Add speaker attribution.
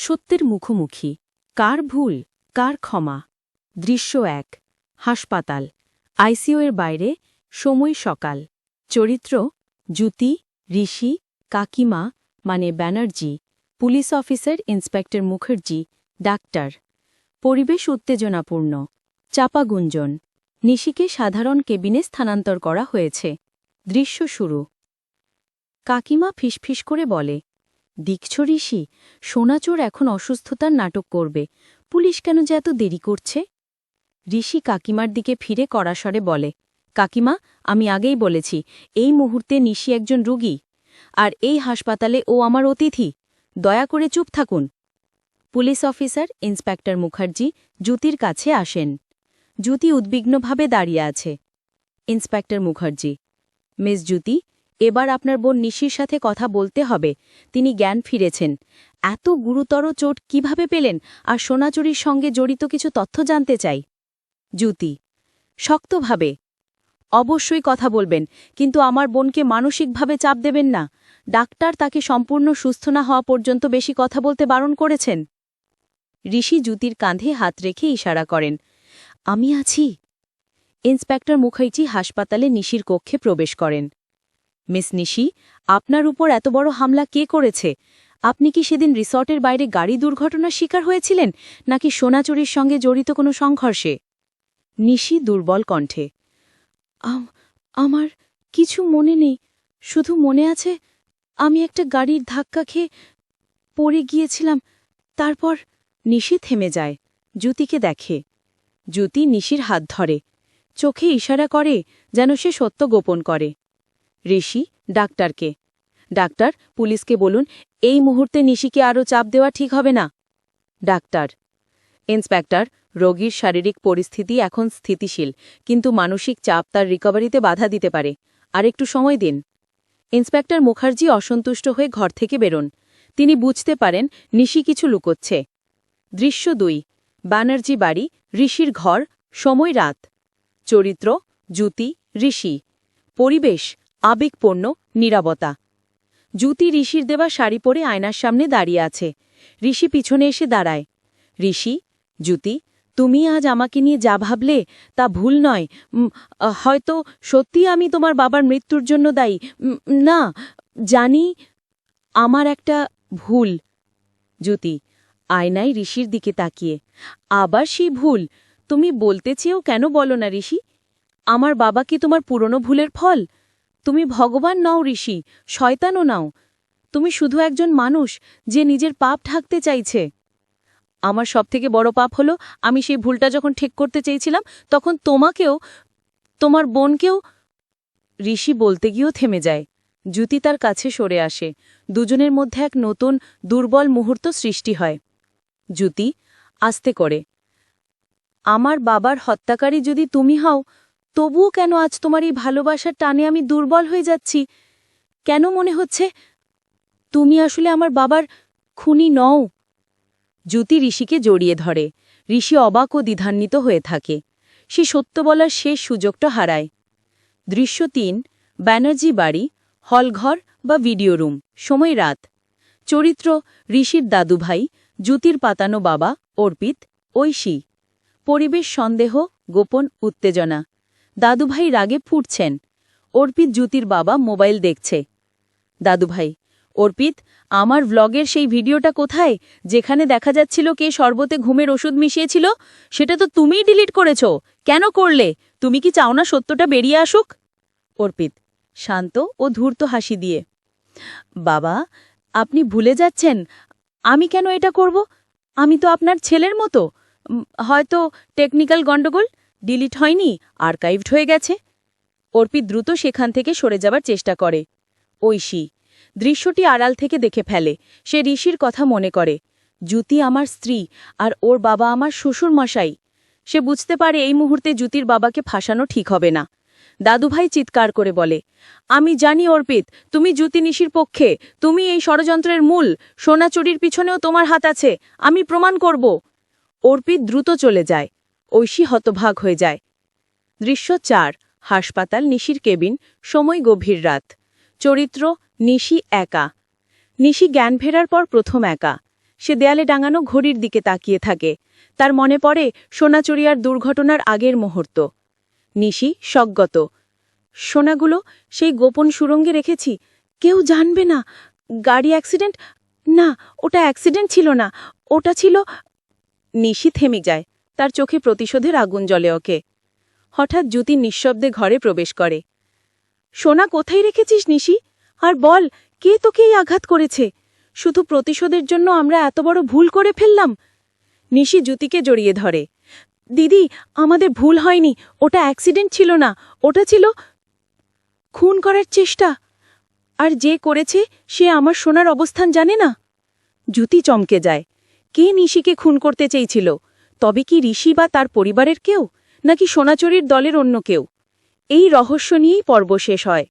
Speaker 1: সত্যের মুখোমুখি। কার ভুল, কার ক্ষমা? দৃশ্য এক, হাসপাতাল। আইসিইউ এর বাইরে, সময় সকাল। চরিত্র, জ্যুতি, ঋষি, কাকিমা মানে Banerjee. Police officer, inspector Mukherjee, doctor. পরিবেশ উত্তেজনাপূর্ণ। চাপা গুঞ্জন। নিশিকে সাধারণ কেবিনে স্থানান্তর করা হয়েছে। দৃশ্য শুরু। কাকিমা ফিসফিস করে বলে দীক্ষছ ঋষি, সোনাচোর এখন অসুস্থতার নাটক করবে। পুলিশ কেন যে এত দেরি করছে? ঋষি কাকিমার দিকে ফিরে কড়াসরে বলে, কাকিমা, আমি আগেই বলেছি, এই মুহূর্তে নিশি একজন রুগী। আর এই হাসপাতালে ও আমার অতিথি। দয়া করে চুপ থাকুন। পুলিশ অফিসার, ইন্সপেক্টর মুখার্জি, জ্যোতির কাছে আসেন। জ্যোতি উদ্বিগ্নভাবে দাঁড়িয়ে আছে। ইন্সপেক্টর মুখার্জি, মিস জ্যোতি এবার আপনার বোন নিশির সাথে কথা বলতে হবে। তিনি জ্ঞান ফিরেছেন। এত গুরুতর চোট কীভাবে পেলেন? আর সোনাচুরির সঙ্গে জড়িত কিছু তথ্য জানতে চাই। জ্যোতি, শক্তভাবে। অবশ্যই কথা বলবেন, কিন্তু আমার বোনকে মানসিকভাবে চাপ দেবেন না। ডাক্তার তাকে সম্পূর্ণ সুস্থ না হওয়া পর্যন্ত বেশি কথা বলতে বারণ করেছেন। ঋষি জ্যোতির কাঁধে হাত রেখে ইশারা করেন, আমি আছি। ইন্সপেক্টর মুখার্জি হাসপাতালে নিশির কক্ষে প্রবেশ করেন। মিস নিশি, আপনার উপর এত বড় হামলা কে করেছে? আপনি কি সেদিন রিসর্টের বাইরে গাড়ি দুর্ঘটনার শিকার হয়েছিলেন, নাকি সোনাচুরির সঙ্গে জড়িত কোনো সংঘর্ষে? নিশি দুর্বল কণ্ঠে। "আম- আমার কিছু মনে নেই। শুধু মনে আছে, আমি একটা গাড়ির ধাক্কা খেয়ে পড়ে গিয়েছিলাম। তারপর নিশি থেমে যায়, জ্যোতিকে দেখে। জ্যোতি নিশির হাত ধরে। চোখে ইশারা করে যেন সে সত্য গোপন করে। ঋষি, ডাক্তারকে। ডাক্তার, পুলিশকে বলুন, এই মুহূর্তে নিশিকে আরও চাপ দেওয়া ঠিক হবে না। ডাক্তার। ইন্সপেক্টর, রোগীর শারীরিক পরিস্থিতি এখন স্থিতিশীল, কিন্তু মানসিক চাপ তার রিকভারিতে বাধা দিতে পারে। আর একটু সময় দিন। ইন্সপেক্টর মুখার্জি অসন্তুষ্ট হয়ে ঘর থেকে বেরোন। তিনি বুঝতে পারেন, নিশি কিছু লুকোচ্ছে। দৃশ্য দুই ব্যানার্জি বাড়ি, ঋষির ঘর, সময় রাত। চরিত্র, জ্যোতি, ঋষি। পরিবেশ আবেগপূর্ণ, নিরাবতা। জ্যোতি ঋষির দেওয়া শাড়ি পরে আয়নার সামনে দাঁড়িয়ে আছে। ঋষি পিছনে এসে দাঁড়ায়। ঋষি, জ্যোতি, তুমি আজ আমাকে নিয়ে যা ভাবলে তা ভুল নয়। হয়তো সত্যি আমি তোমার বাবার মৃত্যুর জন্য দায়ী। না, জানি আমার একটা ভুল। জ্যোতি আয়নায় ঋষির দিকে তাকিয়ে। আবার সেই ভুল? তুমি বলতে চেয়েও কেন বলো না ঋষি? আমার বাবা কি তোমার পুরনো ভুলের ফল? তুমি ভগবান নও ঋষি, শয়তানও নাও। তুমি শুধু একজন মানুষ যে নিজের পাপ ঢাকতে চাইছে। আমার সবথেকে বড় পাপ হলো, আমি সেই ভুলটা যখন ঠিক করতে চেয়েছিলাম, তখন তোমাকেও, তোমার বোনকেও ঋষি বলতে গিয়েও থেমে যায়। জ্যোতি তার কাছে সরে আসে। দুজনের মধ্যে এক নতুন, দুর্বল মুহূর্ত সৃষ্টি হয়। জ্যোতি, আস্তে করে, আমার বাবার হত্যাকারী যদি তুমি হও তবুও কেন আজ তোমার এই ভালোবাসার টানে আমি দুর্বল হয়ে যাচ্ছি? কেন মনে হচ্ছে তুমি আসলে আমার বাবার খুনি নও? জ্যোতি ঋষিকে জড়িয়ে ধরে। ঋষি অবাক ও দ্বিধান্বিত হয়ে থাকে। সে সত্য বলার শেষ সুযোগটা হারায়। দৃশ্য তিন, ব্যানার্জি বাড়ি, হলঘর বা ভিডিও রুম। সময় রাত। চরিত্র, ঋষির দাদুভাই, জ্যোতির পাতানো বাবা, অর্পিত, ঐশী। পরিবেশ সন্দেহ, গোপন, উত্তেজনা। দাদুভাই রাগে ফুটছেন। অর্পিত জ্যোতির বাবা মোবাইল দেখছে। দাদুভাই, অর্পিত, আমার ভ্লগের সেই ভিডিওটা কোথায়? যেখানে দেখা যাচ্ছিল কে শরবতে ঘুমের ওষুধ মিশিয়েছিল? সেটা তো তুমিই ডিলিট করেছ। কেন করলে? তুমি কি চাও না সত্যটা বেরিয়ে আসুক? অর্পিত, শান্ত ও ধূর্ত হাসি দিয়ে, বাবা, আপনি ভুলে যাচ্ছেন। আমি কেন এটা করব? আমি তো আপনার ছেলের মতো। হয়তো টেকনিক্যাল গণ্ডগোল ডিলিট হয়নি, আর্কাইভড হয়ে গেছে। অর্পিত দ্রুত সেখান থেকে সরে যাবার চেষ্টা করে। ঐশী, দৃশ্যটি আড়াল থেকে দেখে ফেলে। সে ঋষির কথা মনে করে। জ্যোতি আমার স্ত্রী আর ওর বাবা আমার শ্বশুর মশাই সে বুঝতে পারে এই মুহূর্তে জ্যোতির বাবাকে ফাঁসানো ঠিক হবে না। দাদুভাই চিৎকার করে বলে, আমি জানি অর্পিত, তুমি জ্যোতি নিশির পক্ষে, তুমি এই ষড়যন্ত্রের মূল সোনা চুরির পিছনেও তোমার হাত আছে, আমি প্রমাণ করব। অর্পিত দ্রুত চলে যায়। ঐশী হতভাগ হয়ে যায়। দৃশ্য চার, হাসপাতাল, নিশির কেবিন, সময় গভীর রাত। চরিত্র, নিশি একা। নিশি জ্ঞান ফেরার পর প্রথম একা। সে দেয়ালে ডাঙানো ঘড়ির দিকে তাকিয়ে থাকে। তার মনে পড়ে সোনাচুরিয়ার দুর্ঘটনার আগের মুহূর্ত। নিশি সজ্ঞত। সোনাগুলো সেই গোপন সুরঙ্গে রেখেছি। কেউ জানবে না। গাড়ি অ্যাক্সিডেন্ট? না, ওটা অ্যাক্সিডেন্ট ছিল না। ওটা ছিল নিশি থেমে যায়। তার চোখে প্রতিশোধের আগুন জ্বলে ওকে। হঠাৎ জ্যোতি নিঃশব্দে ঘরে প্রবেশ করে। সোনা, কোথায় রেখেছিস নিশি? আর বল, কে তোকে এই আঘাত করেছে? শুধু প্রতিশোধের জন্য আমরা এত বড় ভুল করে ফেললাম? নিশি জ্যোতিকে জড়িয়ে ধরে। দিদি, আমাদের ভুল হয়নি। ওটা অ্যাক্সিডেন্ট ছিল না। ওটা ছিল খুন করার চেষ্টা। আর যে করেছে, সে আমার সোনার অবস্থান জানে না? জ্যোতি চমকে যায়। কে নিশিকে খুন করতে চেয়েছিল? তবে কি ঋষি বা তার পরিবারের কেউ? নাকি সোনাচুরির দলের অন্য কেউ? এই রহস্য নিয়েই পর্ব শেষ হয়।